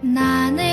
나는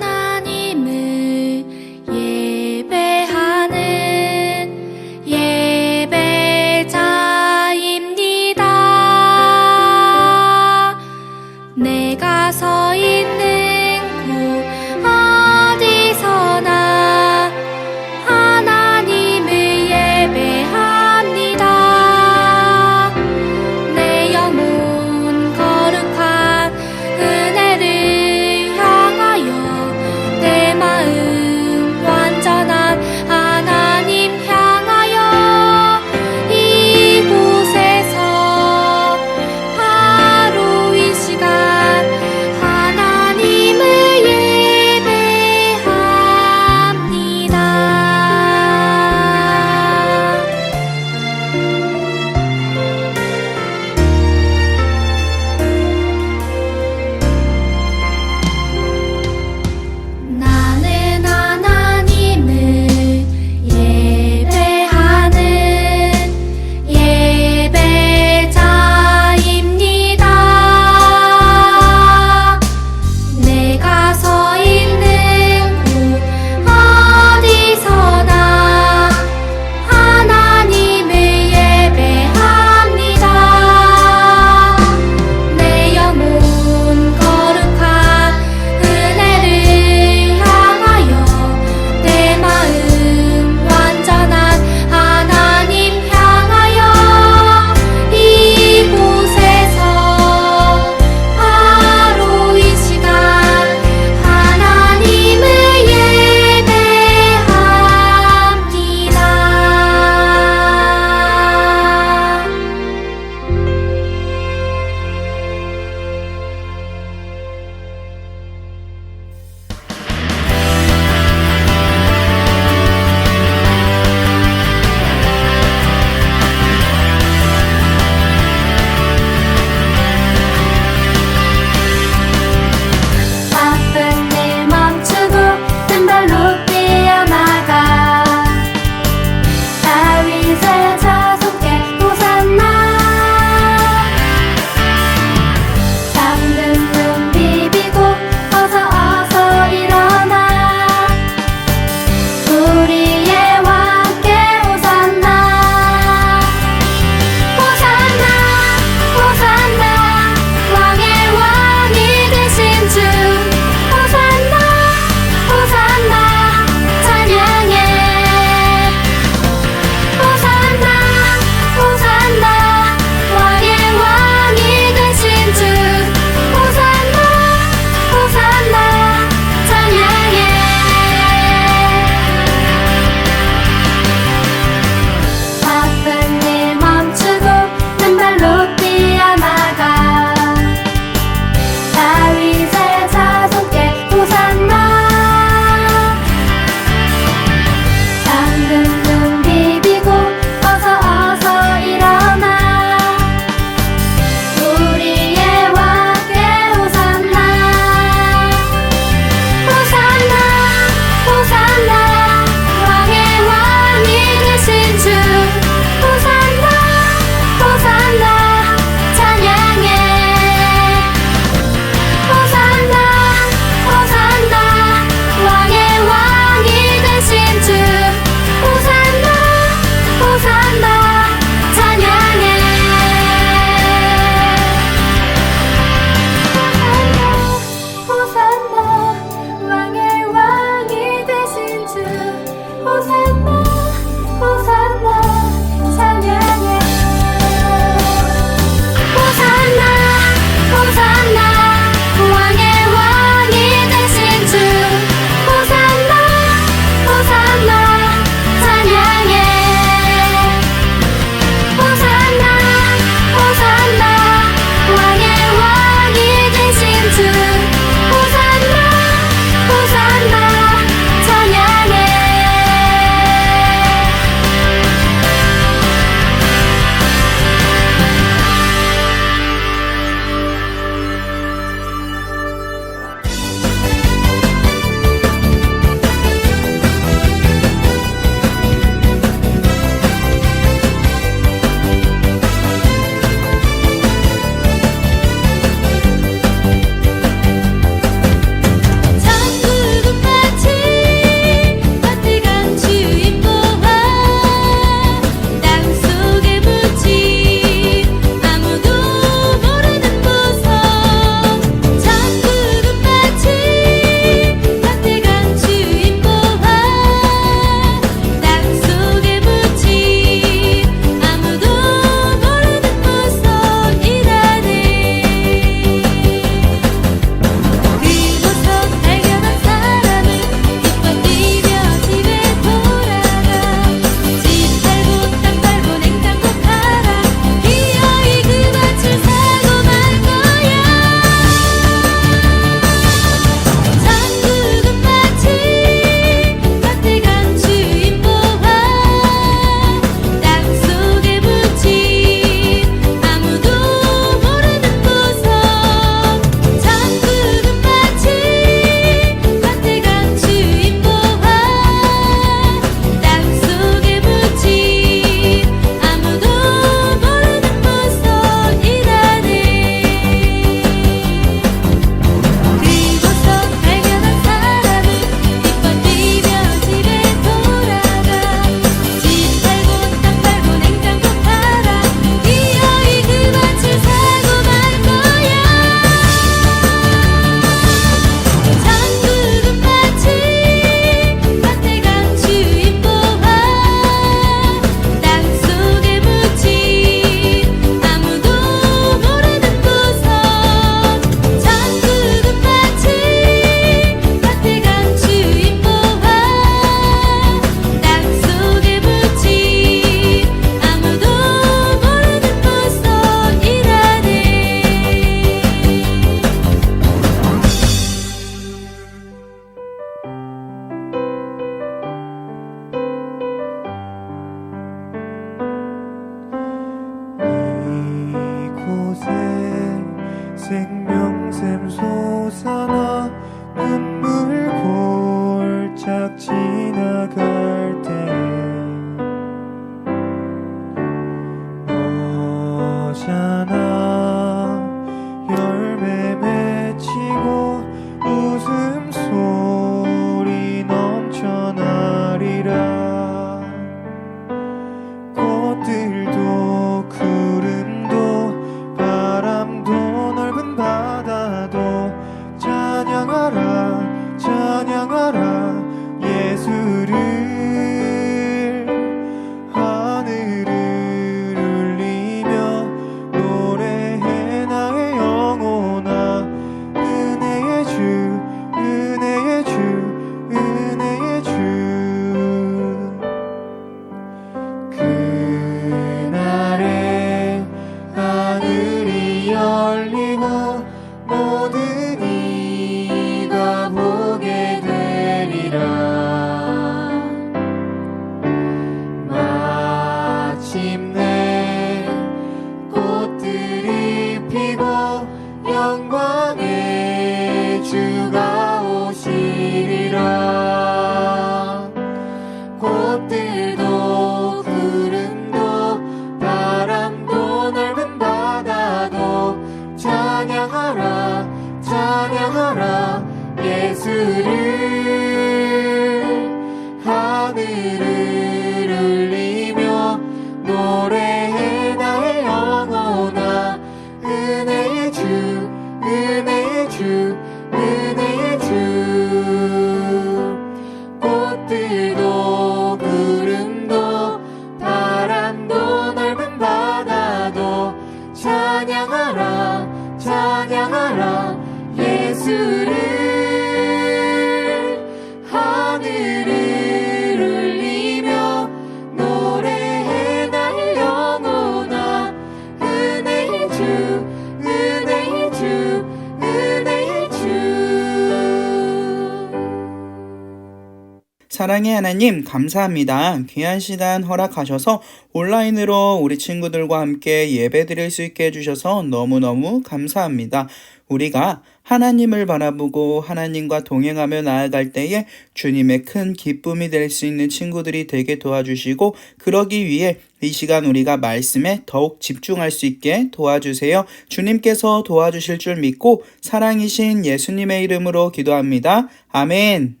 사랑의 하나님, 감사합니다. 귀한 시간 허락하셔서 온라인으로 우리 친구들과 함께 예배 드릴 수 있게 해주셔서 너무너무 감사합니다. 우리가 하나님을 바라보고 하나님과 동행하며 나아갈 때에 주님의 큰 기쁨이 될 수 있는 친구들이 되게 도와주시고 그러기 위해 이 시간 우리가 말씀에 더욱 집중할 수 있게 도와주세요. 주님께서 도와주실 줄 믿고 사랑이신 예수님의 이름으로 기도합니다. 아멘.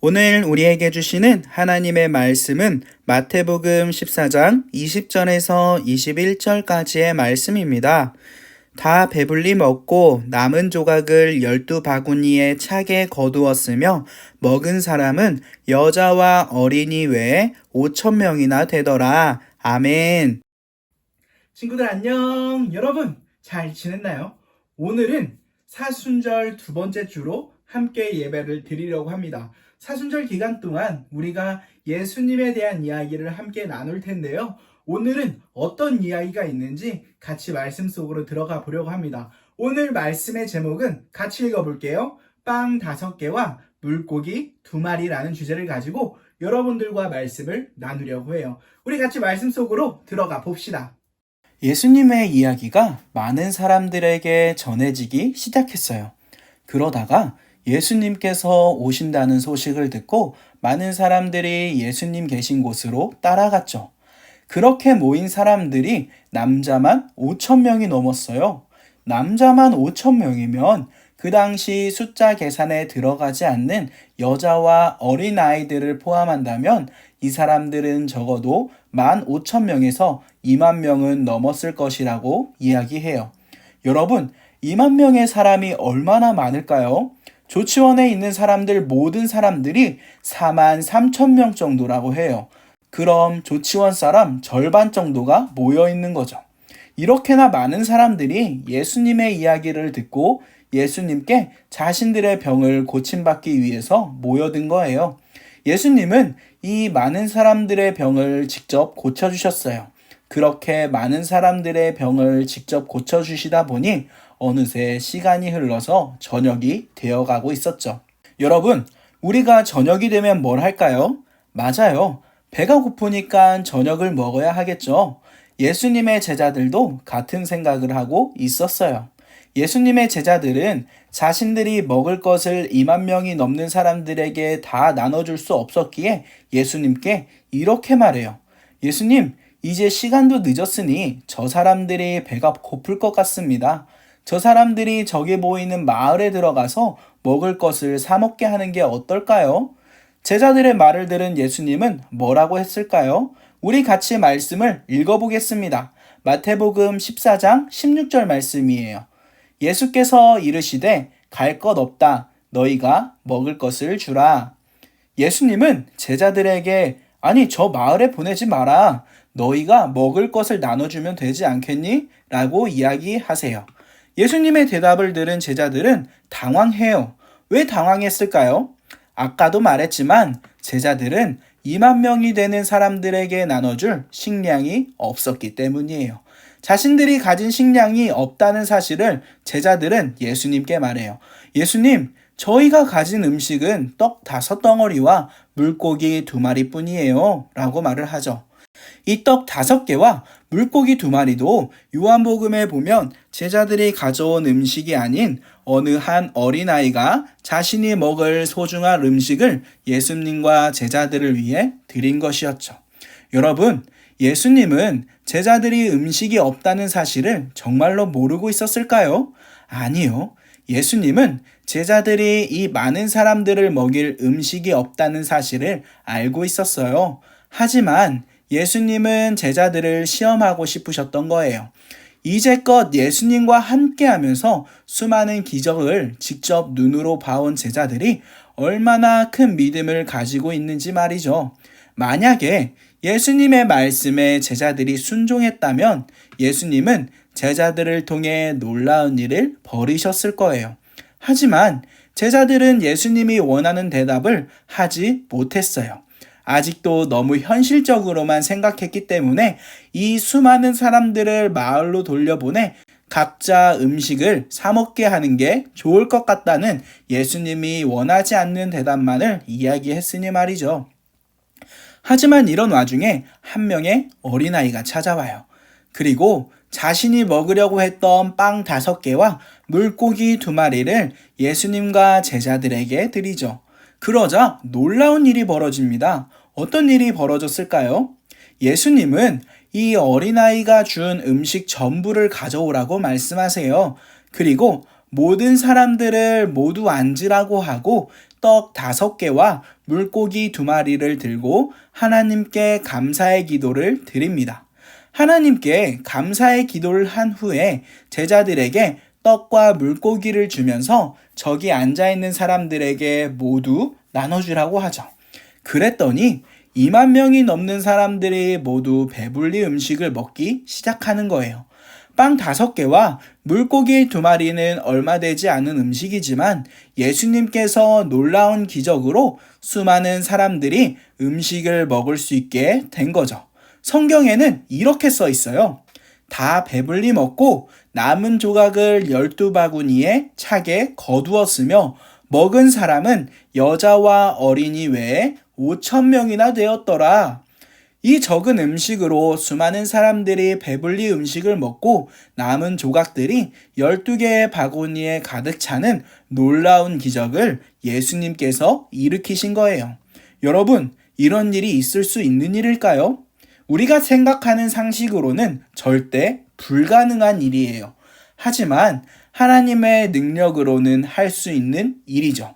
오늘 우리에게 주시는 하나님의 말씀은 마태복음 14장 20절에서 21절까지의 말씀입니다. 다 배불리 먹고 남은 조각을 열두 바구니에 차게 거두었으며 먹은 사람은 여자와 어린이 외에 5천 명이나 되더라. 아멘. 친구들 안녕. 여러분 잘 지냈나요? 오늘은 사순절 두 번째 주로 함께 예배를 드리려고 합니다. 사순절 기간 동안 우리가 예수님에 대한 이야기를 함께 나눌 텐데요. 오늘은 어떤 이야기가 있는지 같이 말씀 속으로 들어가 보려고 합니다. 오늘 말씀의 제목은 같이 읽어볼게요. 빵 다섯 개와 물고기 두 마리라는 주제를 가지고 여러분들과 말씀을 나누려고 해요. 우리 같이 말씀 속으로 들어가 봅시다. 예수님의 이야기가 많은 사람들에게 전해지기 시작했어요. 그러다가 예수님께서 오신다는 소식을 듣고 많은 사람들이 예수님 계신 곳으로 따라갔죠. 그렇게 모인 사람들이 남자만 5천 명이 넘었어요. 남자만 5천 명이면 그 당시 숫자 계산에 들어가지 않는 여자와 어린 아이들을 포함한다면 이 사람들은 적어도 1만 5천 명에서 2만 명은 넘었을 것이라고 이야기해요. 여러분, 2만 명의 사람이 얼마나 많을까요? 조치원에 있는 사람들 모든 사람들이 4만 3천 명 정도라고 해요. 그럼 조치원 사람 절반 정도가 모여 있는 거죠. 이렇게나 많은 사람들이 예수님의 이야기를 듣고 예수님께 자신들의 병을 고침받기 위해서 모여든 거예요. 예수님은 이 많은 사람들의 병을 직접 고쳐주셨어요. 그렇게 많은 사람들의 병을 직접 고쳐주시다 보니 어느새 시간이 흘러서 저녁이 되어가고 있었죠. 여러분, 우리가 저녁이 되면 뭘 할까요? 맞아요. 배가 고프니까 저녁을 먹어야 하겠죠. 예수님의 제자들도 같은 생각을 하고 있었어요. 예수님의 제자들은 자신들이 먹을 것을 2만 명이 넘는 사람들에게 다 나눠줄 수 없었기에 예수님께 이렇게 말해요. 예수님, 이제 시간도 늦었으니 저 사람들이 배가 고플 것 같습니다. 저 사람들이 저기 보이는 마을에 들어가서 먹을 것을 사먹게 하는 게 어떨까요? 제자들의 말을 들은 예수님은 뭐라고 했을까요? 우리 같이 말씀을 읽어보겠습니다. 마태복음 14장 16절 말씀이에요. 예수께서 이르시되 갈 것 없다. 너희가 먹을 것을 주라. 예수님은 제자들에게 아니 저 마을에 보내지 마라. 너희가 먹을 것을 나눠주면 되지 않겠니? 라고 이야기하세요. 예수님의 대답을 들은 제자들은 당황해요. 왜 당황했을까요? 아까도 말했지만 제자들은 2만 명이 되는 사람들에게 나눠줄 식량이 없었기 때문이에요. 자신들이 가진 식량이 없다는 사실을 제자들은 예수님께 말해요. 예수님, 저희가 가진 음식은 떡 다섯 덩어리와 물고기 두 마리 뿐이에요. 라고 말을 하죠. 이 떡 다섯 개와 물고기 두 마리도 요한복음에 보면 제자들이 가져온 음식이 아닌 어느 한 어린아이가 자신이 먹을 소중한 음식을 예수님과 제자들을 위해 드린 것이었죠. 여러분, 예수님은 제자들이 음식이 없다는 사실을 정말로 모르고 있었을까요? 아니요. 예수님은 제자들이 이 많은 사람들을 먹일 음식이 없다는 사실을 알고 있었어요. 하지만 예수님은 제자들을 시험하고 싶으셨던 거예요. 이제껏 예수님과 함께 하면서 수많은 기적을 직접 눈으로 봐온 제자들이 얼마나 큰 믿음을 가지고 있는지 말이죠. 만약에 예수님의 말씀에 제자들이 순종했다면 예수님은 제자들을 통해 놀라운 일을 벌이셨을 거예요. 하지만 제자들은 예수님이 원하는 대답을 하지 못했어요. 아직도 너무 현실적으로만 생각했기 때문에 이 수많은 사람들을 마을로 돌려보내 각자 음식을 사먹게 하는 게 좋을 것 같다는 예수님이 원하지 않는 대답만을 이야기했으니 말이죠. 하지만 이런 와중에 한 명의 어린아이가 찾아와요. 그리고 자신이 먹으려고 했던 빵 다섯 개와 물고기 두 마리를 예수님과 제자들에게 드리죠. 그러자 놀라운 일이 벌어집니다. 어떤 일이 벌어졌을까요? 예수님은 이 어린아이가 준 음식 전부를 가져오라고 말씀하세요. 그리고 모든 사람들을 모두 앉으라고 하고 떡 다섯 개와 물고기 두 마리를 들고 하나님께 감사의 기도를 드립니다. 하나님께 감사의 기도를 한 후에 제자들에게 떡과 물고기를 주면서 저기 앉아 있는 사람들에게 모두 나눠주라고 하죠. 그랬더니 2만 명이 넘는 사람들이 모두 배불리 음식을 먹기 시작하는 거예요. 빵 다섯 개와 물고기 두 마리는 얼마 되지 않은 음식이지만 예수님께서 놀라운 기적으로 수많은 사람들이 음식을 먹을 수 있게 된 거죠. 성경에는 이렇게 써 있어요. 다 배불리 먹고 남은 조각을 12바구니에 차게 거두었으며 먹은 사람은 여자와 어린이 외에 5천 명이나 되었더라. 이 적은 음식으로 수많은 사람들이 배불리 음식을 먹고 남은 조각들이 12개의 바구니에 가득 차는 놀라운 기적을 예수님께서 일으키신 거예요. 여러분, 이런 일이 있을 수 있는 일일까요? 우리가 생각하는 상식으로는 절대 불가능한 일이에요. 하지만 하나님의 능력으로는 할 수 있는 일이죠.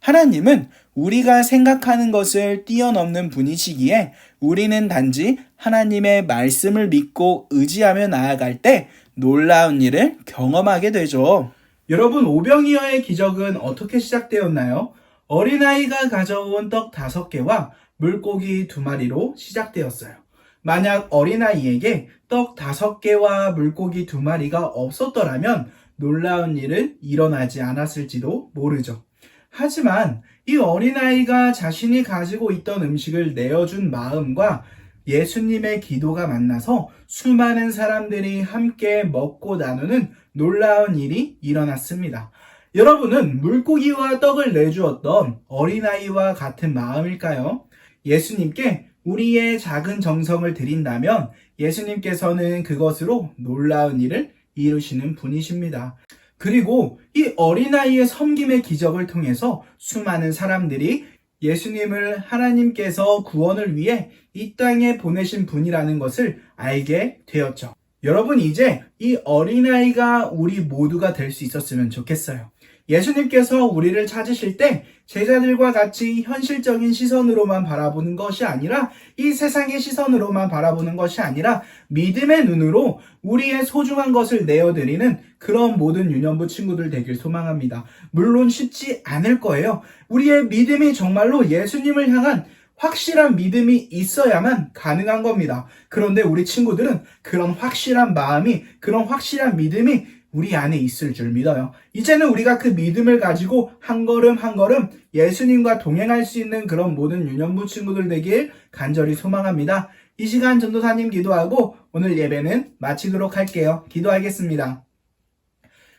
하나님은 우리가 생각하는 것을 뛰어넘는 분이시기에 우리는 단지 하나님의 말씀을 믿고 의지하며 나아갈 때 놀라운 일을 경험하게 되죠. 여러분, 오병이어의 기적은 어떻게 시작되었나요? 어린아이가 가져온 떡 다섯 개와 물고기 두 마리로 시작되었어요. 만약 어린아이에게 떡 다섯 개와 물고기 두 마리가 없었더라면 놀라운 일은 일어나지 않았을지도 모르죠. 하지만 이 어린아이가 자신이 가지고 있던 음식을 내어준 마음과 예수님의 기도가 만나서 수많은 사람들이 함께 먹고 나누는 놀라운 일이 일어났습니다. 여러분은 물고기와 떡을 내주었던 어린아이와 같은 마음일까요? 예수님께 우리의 작은 정성을 드린다면 예수님께서는 그것으로 놀라운 일을 이루시는 분이십니다. 그리고 이 어린아이의 섬김의 기적을 통해서 수많은 사람들이 예수님을 하나님께서 구원을 위해 이 땅에 보내신 분이라는 것을 알게 되었죠. 여러분, 이제 이 어린아이가 우리 모두가 될 수 있었으면 좋겠어요. 예수님께서 우리를 찾으실 때 제자들과 같이 현실적인 시선으로만 바라보는 것이 아니라 이 세상의 시선으로만 바라보는 것이 아니라 믿음의 눈으로 우리의 소중한 것을 내어드리는 그런 모든 유년부 친구들 되길 소망합니다. 물론 쉽지 않을 거예요. 우리의 믿음이 정말로 예수님을 향한 확실한 믿음이 있어야만 가능한 겁니다. 그런데 우리 친구들은 그런 확실한 마음이, 그런 확실한 믿음이 우리 안에 있을 줄 믿어요. 이제는 우리가 그 믿음을 가지고 한 걸음 한 걸음 예수님과 동행할 수 있는 그런 모든 유년부 친구들 되길 간절히 소망합니다. 이 시간 전도사님 기도하고 오늘 예배는 마치도록 할게요. 기도하겠습니다.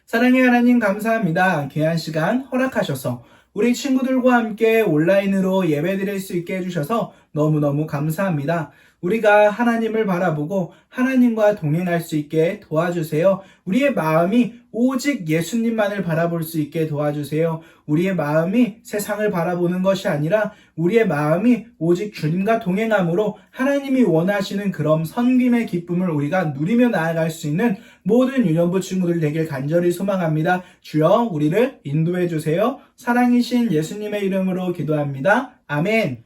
사랑의 하나님 감사합니다. 귀한 시간 허락하셔서 우리 친구들과 함께 온라인으로 예배 드릴 수 있게 해주셔서 너무너무 감사합니다. 우리가 하나님을 바라보고 하나님과 동행할 수 있게 도와주세요. 우리의 마음이 오직 예수님만을 바라볼 수 있게 도와주세요. 우리의 마음이 세상을 바라보는 것이 아니라 우리의 마음이 오직 주님과 동행함으로 하나님이 원하시는 그런 선김의 기쁨을 우리가 누리며 나아갈 수 있는 모든 유년부 친구들 되길 간절히 소망합니다. 주여 우리를 인도해 주세요. 사랑이신 예수님의 이름으로 기도합니다. 아멘.